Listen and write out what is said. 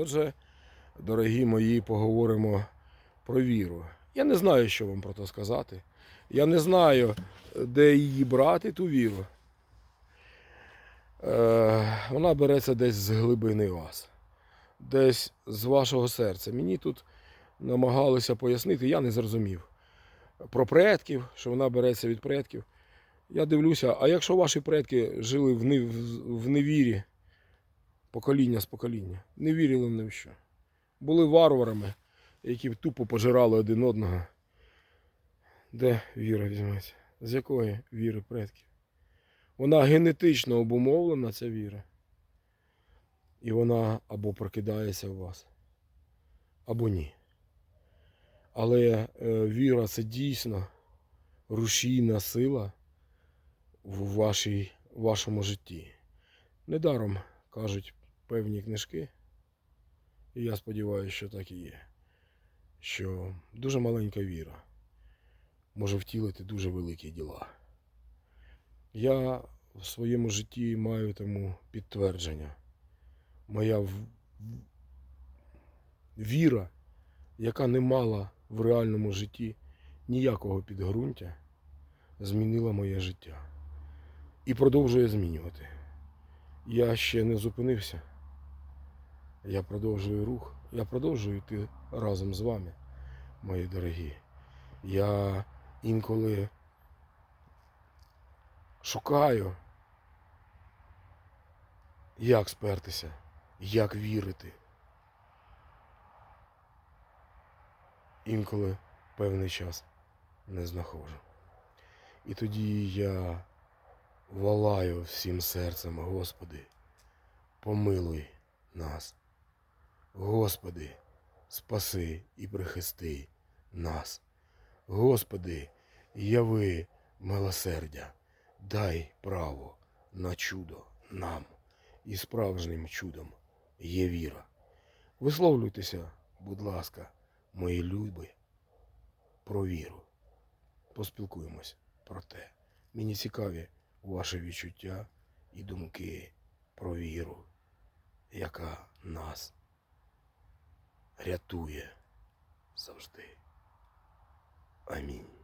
Отже, дорогі мої, поговоримо про віру. Я не знаю, що вам про це сказати. Я не знаю, де її брати, ту віру. Е, вона береться десь з глибини вас, десь з вашого серця. Мені тут намагалися пояснити, я не зрозумів. Про предків, що вона береться від предків. Я дивлюся, а якщо ваші предки жили в, не, в, в невірі, покоління з покоління, не вірили ні в що. Були варварами, які тупо пожирали один одного. Де віра візьметься? З якої віри предків? Вона генетично обумовлена, ця віра. І вона або прокидається у вас, або ні. Але е, віра це дійсно рушійна сила в вашій, вашому житті. Недаром кажуть певні книжки, і я сподіваюся, що так і є, що дуже маленька віра може втілити дуже великі діла. Я в своєму житті маю тому підтвердження. Моя в- віра, яка не мала в реальному житті ніякого підґрунтя, змінила моє життя і продовжує змінювати. Я ще не зупинився. Я продовжую рух. Я продовжую йти разом з вами, мої дорогі. Я інколи шукаю, як спертися, як вірити. Інколи певний час не знаходжу. І тоді я волаю всім серцем, Господи, помилуй нас. Господи, спаси і прихисти нас. Господи, яви милосердя, дай право на чудо нам. І справжнім чудом є віра. Висловлюйтеся, будь ласка, мої люби, про віру. Поспілкуємось про те. Мені цікаві ваші відчуття і думки про віру, яка нас рятує завжди. Амінь.